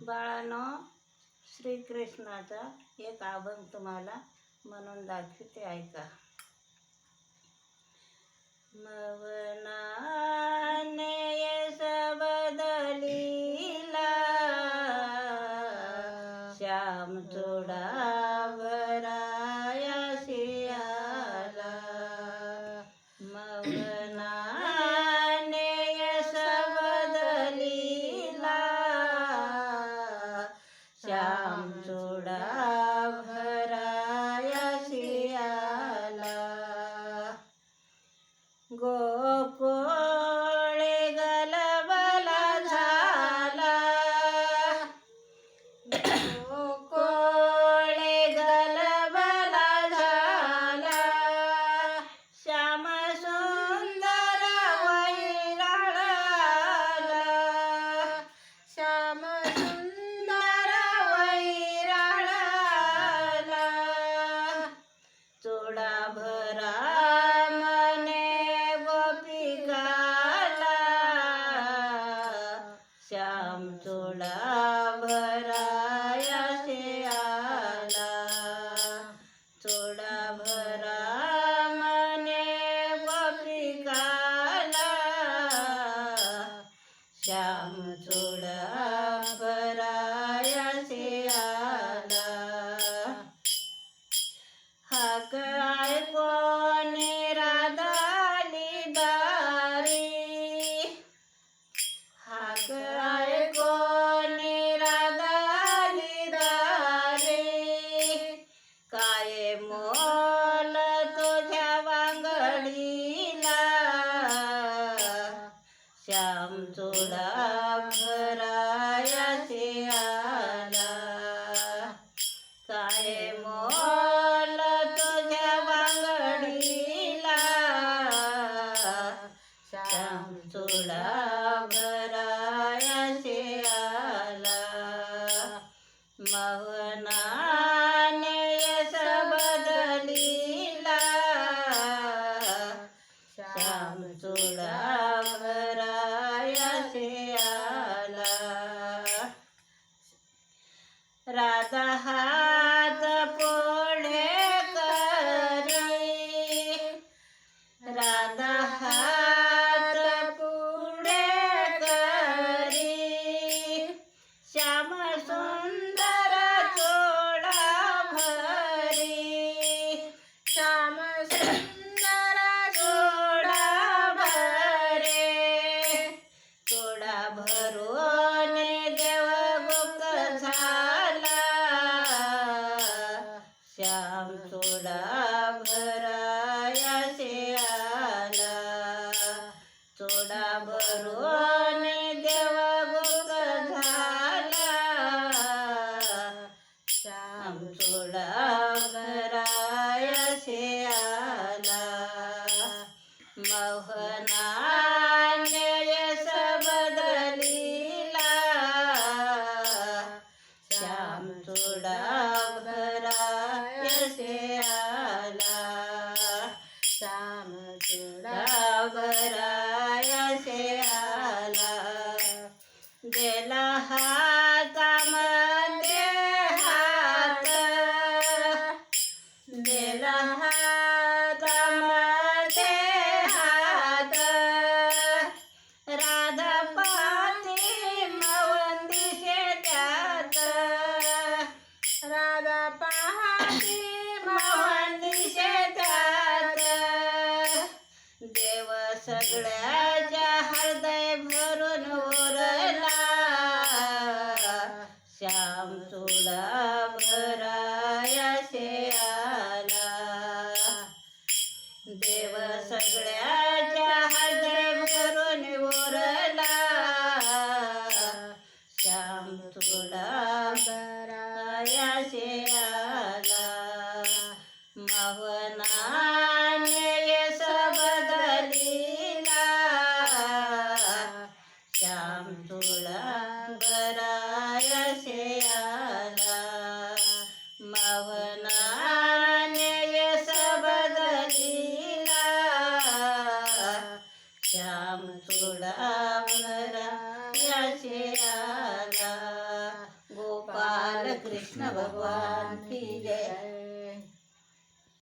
बाळानो श्रीकृष्णाचा एक अभंग तुम्हाला म्हणून दाखवते ऐका. मवनाने यश बदलीला श्याम चोडा बरा भराया आला. चोडा भरा मने गोपिकाला श्याम चोडा भराया आला. हाक श्याम चोळा आला. काय मो राधा श्याम चोडा भरायाचे आला. चोडा भरून देव गुप्त झाला. श्याम चोडा भरायाचे आला. मोहनाने चोडा भरायसे आला. गेला हातामध्ये हात गेला हातामध्ये हात. राधा पाती मवंदिशे त्यात राधा पाहती मवंदिशे त्यात देव सगळ्याच्या हृदय भरून ओरला श्याम तुला भरा वृंदावनरा याचे राधा गोपाल कृष्ण भगवान की जय.